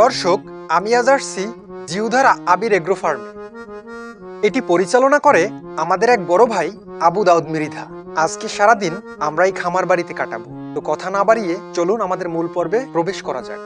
দর্শক, আমি আজ আসছি জিউধার আবির এগ্রো ফার্মে। এটি পরিচালনা করে আমাদের এক বড় ভাই আবু দাউদ মিরিধা। আজকে সারাদিন আমরা এই খামার বাড়িতে কাটাবো। তো কথা না বাড়িয়ে চলুন আমাদের মূল পর্বে প্রবেশ করা যাক।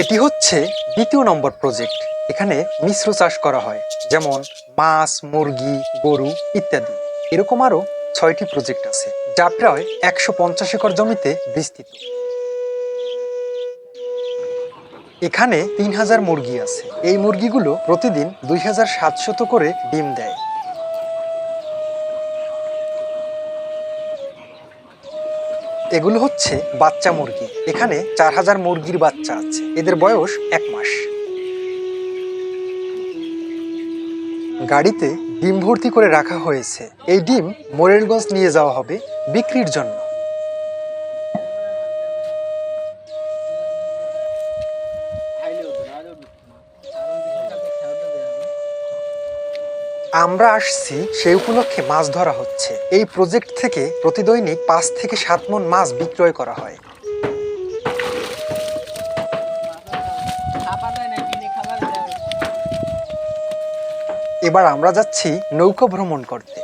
এটি হচ্ছে দ্বিতীয় নম্বর প্রজেক্ট। এখানে মিশ্র চাষ করা হয়, যেমন মাছ, মুরগি, গরু ইত্যাদি। এরকম আরও ছয়টি প্রজেক্ট আছে, যা প্রায় একশো পঞ্চাশ একর জমিতে বিস্তৃত। এখানে তিন হাজার মুরগি আছে। এই মুরগিগুলো প্রতিদিন দুই হাজার সাতশত করে ডিম দেয়। এগুলো হচ্ছে বাচ্চা মুরগি। এখানে চার হাজার মুরগির বাচ্চা আছে। এদের বয়স এক মাস। গাড়িতে ডিম ভর্তি করে রাখা হয়েছে। এই ডিম মোরেলগঞ্জ নিয়ে যাওয়া হবে বিক্রির জন্য। আমরা আসছি সেই উপলক্ষে মাছ ধরা হচ্ছে। এই প্রজেক্ট থেকে প্রতিদৈনিক পাঁচ থেকে সাত মন মাছ বিক্রয় করা হয়। এবার আমরা যাচ্ছি নৌকা ভ্রমণ করতে।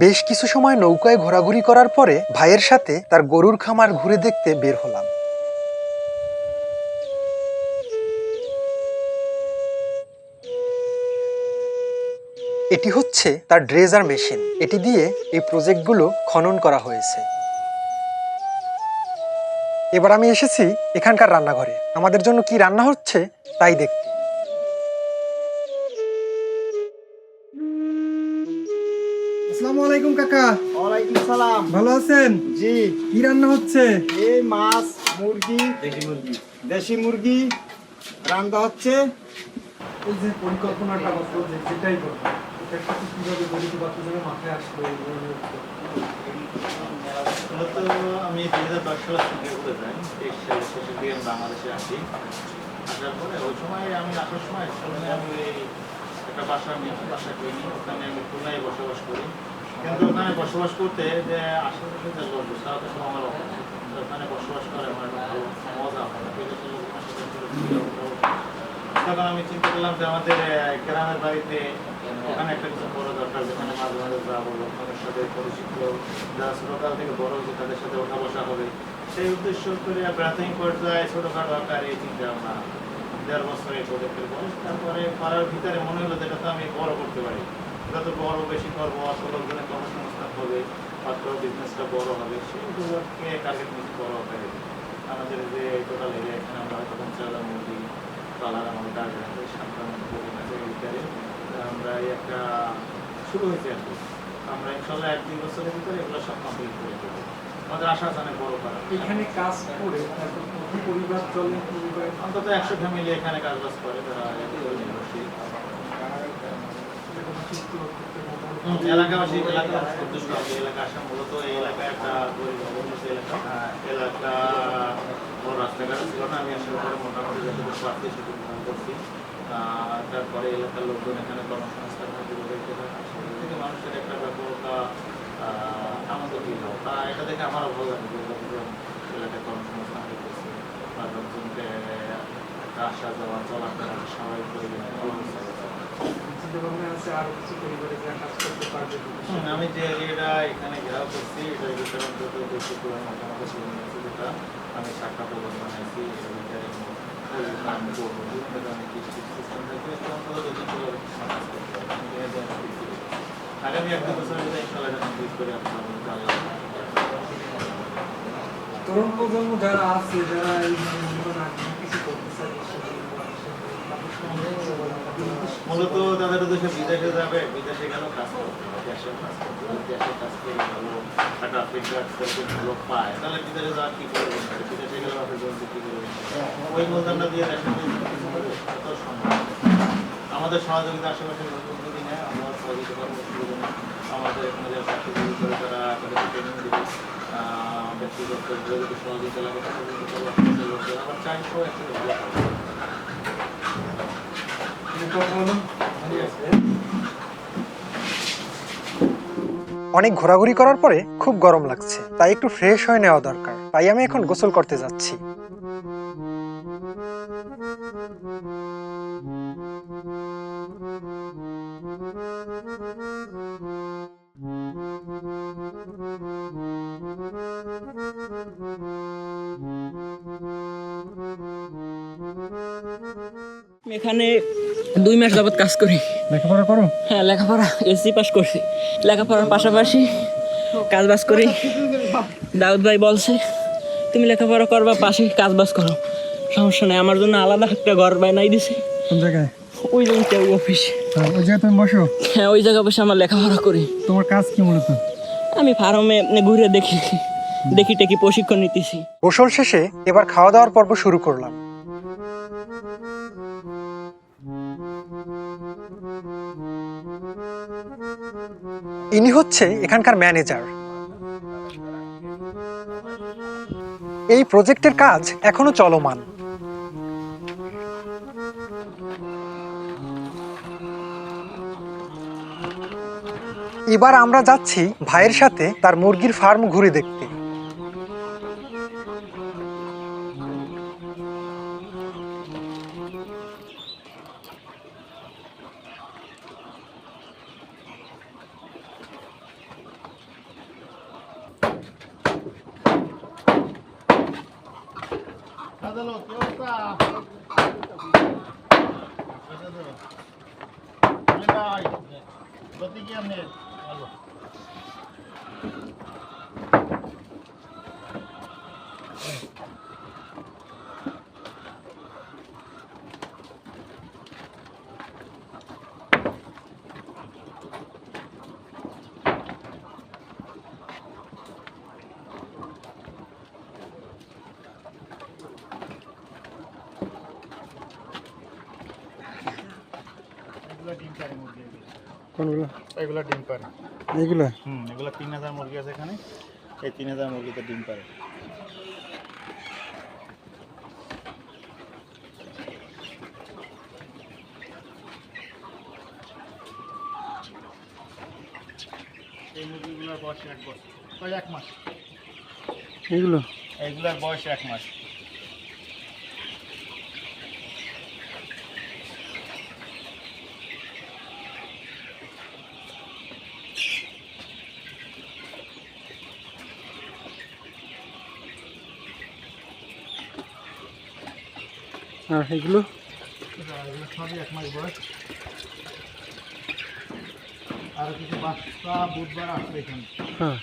বেশ কিছু সময় নৌকায় ঘোরাঘুরি করার পরে ভাইয়ের সাথে তার গরুর খামার ঘুরে দেখতে বের হলাম। এটি হচ্ছে তার ড্রেজার মেশিন। এটি দিয়ে এই প্রজেক্টগুলো খনন করা হয়েছে। এবার আমি এসেছি এখানকার রান্নাঘরে। আমাদের জন্য কি রান্না হচ্ছে তাই দেখতে। আসসালামু আলাইকুম কাকা। ওয়ালাইকুম সালাম। ভালো আছেন? জি। কি রান্না হচ্ছে? এই মাছ মুরগি দেশি মুরগি। দেশি মুরগি রান্না হচ্ছে। এই যে পরিকল্পনাটা বা প্রজেক্ট সেটাই করব সাথে কীভাবে জড়িত বা কীভাবে মাথায় আসলো? মূলত আমি দুই হাজার দশ সালে শুরু করতে যাই, তেইশ সালের শেষের দিকে আমি বাংলাদেশে আসি আসার পরে ওই সময় আমি আসার সময় আমি একটা বাসা নিই বাসা কিনি, ওখানে আমি খুলনায় বসবাস করি কিন্তু ওখানে বসবাস করতে যে আশেপাশে যে লোক তারা আমার ওখানে বসবাস করে আমার একটা ভালো মজা হয়। তখন আমি চিন্তা করলাম যে আমাদের গ্রামের বাড়িতে ওখানে একটা কিছু বড় দরকার, যেখানে মাঝে মাঝে যাব, লোকজনের সাথে পরিচিত, যারা ছোটকাল থেকে বড় হয়েছে, তাদের সাথে ওঠা বসা হবে। সেই উদ্দেশ্য করে প্রাথমিক পর্যায়ে ছোটখাটো এই চিন্তা ভাবনা দেড় বছর এই প্রজেক্টের বয়স। তারপরে করার ভিতরে মনে হলো যেটা তো আমি বড় করতে পারি। যত বড়, বেশি করব, অত লোকজনের কর্মসংস্থান হবে, অত বিজনেসটা বড় হবে, সেই উপলক্ষে টার্গেট নিচ্ছি বড় আকারে। আমাদের যে টোটাল এরিয়া এখানে আমরা হয়তো পঞ্চাশ মুরগি পালার আমাদের আছে এই ভিতরে আমরা এই একটা শুরু হয়েছে আর কি। আমরা ইনশাল্লাহ এক দুই বছরের ভিতরে এগুলো সব কমপ্লিট করে দেবো। আমাদের আশা আছে বড় করা এখানে কাজ করে পরিবার চলে পরিবার? অন্তত একশো ফ্যামিলি এখানে কাজ বাজ করে তারা নির্ভরশীল। এলাকাবাসী এলাকা। এলাকা মূলত এই এলাকায় একটা গরিব এলাকা। এলাকা রাস্তাঘাট আমি আসার মোটামুটি যতটুকু পারছি সেটুকু মনে করছি। তারপরে এলাকার লোকজন এখানে কর্মসংস্থান থেকে মানুষের একটা ব্যাপকতা ফিল হয় তা এটা দেখে আমারও ভালো লাগে যে লোকজন এলাকায় কর্মসংস্থান করতেছে, বা লোকজনকে আসা যাওয়া, চলাফেরা, স্বাভাবিক পরিবেশ চিন্তা ভাবনা আছে আরও কিছু পরিবারে যা কাজ করতে পারবে হুম, আমি যে এরিয়াটা এখানে ঘেরাও করছি এটার ভিতরে অন্তত বেশি পুরো মোটামুটি শুরু হয়েছে যেটা আমি শাখা প্রবল বানাইছি এর ভিতরে আমি করব। কৃষি সিস্টেম থাকবে তো অন্তত যদি পুরো কাজ করতে। আগামী ভিতরে ইনশাল্লাহ এটা কমপ্লিট করে আপনার তরুণ প্রজন্ম যারা আছে যারা এই ধরনের আগ্রহ কিছু করতে চায় তাদের সঙ্গে মূলত তাদের উদ্দেশ্যে বিদেশে যাবে, বিদেশে গেলেও কাজ করবে কাজ কাজ করে ভালো একটা পায়। তাহলে বিদেশে করবে বিদেশে মূলধনটা দিয়ে সম্ভব? আমাদের সহযোগিতা আশেপাশে আমরা সহযোগিতা আমাদের এখানে তারা ব্যক্তিগত সহযোগিতা লাগে আবার আছে অনেক ঘোরাঘুরি করার পরে খুব গরম লাগছে, তাই একটু ফ্রেশ হয়ে নেওয়া দরকার। তাই আমি এখন গোসল করতে যাচ্ছি। এখানে দুই মাস যাবত কাজ করি। লেখাপড়া করো? হ্যাঁ লেখাপড়া এসসি পাস করছি। লেখাপড়ার পাশাপাশি কাজ বাজ করি। দাউদ ভাই বলছে তুমি লেখাপড়া করবা পাশে কাজ বাজ করো। সমস্যা নেই আমার জন্য আলাদা একটা ঘর বানাই দিছে। কোন জায়গায়? ওই ওই অফিস ওই জায়গায় তুমি বসো। হ্যাঁ ওই জায়গায় বসে আমার লেখাপড়া করি। তোমার কাজ কি মূলত? আমি ফার্মে ঘুরে দেখি। দেখি টেকি প্রশিক্ষণ নিতেছি। গোসল শেষে এবার খাওয়া দাওয়ার পর্ব শুরু করলাম। ইনি হচ্ছে এখানকার ম্যানেজার। এই প্রজেক্টের কাজ এখনও চলমান। এবার আমরা যাচ্ছি ভাইয়ের সাথে তার মুরগির ফার্ম ঘুরে দেখতে। બધી ગયા અમને હાલો কোনগুলো? এগুলো ডিম পারে এইগুলো হুম এগুলো তিন হাজার মুরগি আছে এখানে। এই তিন হাজার মুরগিতে ডিম পারে এই মুরগিগুলোর বয়স এক বছর। এক মাস। এইগুলো এইগুলোর বয়স এক মাস। আর এগুলো? সবই এক মাস বয়স আর কিছু বাচ্চা বুধবার আসবে এখানে হ্যাঁ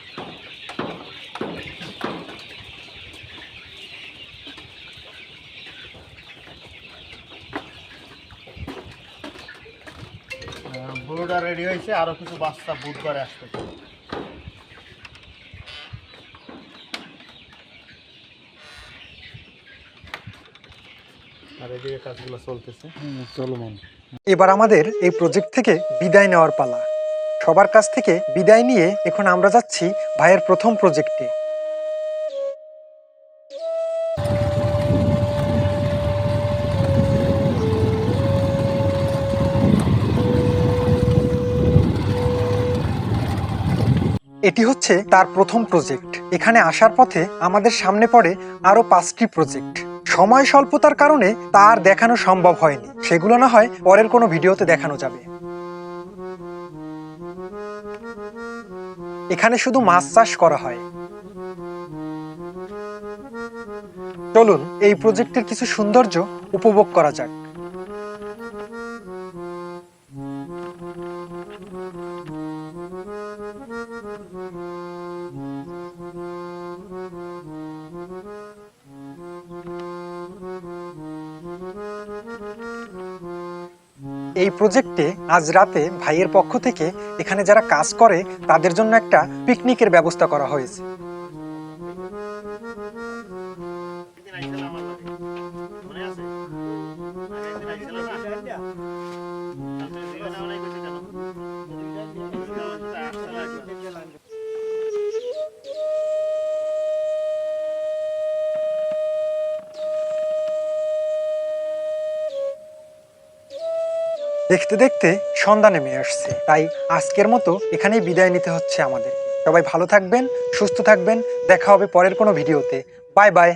ব্রোডার রেডি হয়েছে আরও কিছু বাচ্চা বুধবারে আসবে। এদিকে কাজগুলো চলতেছে। চলমান। এবার আমাদের এই প্রজেক্ট থেকে বিদায় নেওয়ার পালা। সবার কাছ থেকে বিদায় নিয়ে এখন আমরা যাচ্ছি ভাইয়ের প্রথম প্রজেক্টে এটি হচ্ছে তার প্রথম প্রজেক্ট এখানে আসার পথে আমাদের সামনে পড়ে আরও পাঁচটি প্রজেক্ট সময় স্বল্পতার কারণে তার দেখানো সম্ভব হয়নি। সেগুলো না হয় পরের কোনো ভিডিওতে দেখানো যাবে। এখানে শুধু মাছ চাষ করা হয়। চলুন, এই প্রজেক্টের কিছু সৌন্দর্য উপভোগ করা যাক। এই প্রজেক্টে আজ রাতে ভাইয়ের পক্ষ থেকে এখানে যারা কাজ করে, তাদের জন্য একটা পিকনিকের ব্যবস্থা করা হয়েছে। দেখতে দেখতে সন্ধ্যা নেমে আসছে। তাই আজকের মতো এখানেই বিদায় নিতে হচ্ছে আমাদের সবাই ভালো থাকবেন, সুস্থ থাকবেন। দেখা হবে পরের কোনো ভিডিওতে। Bye bye.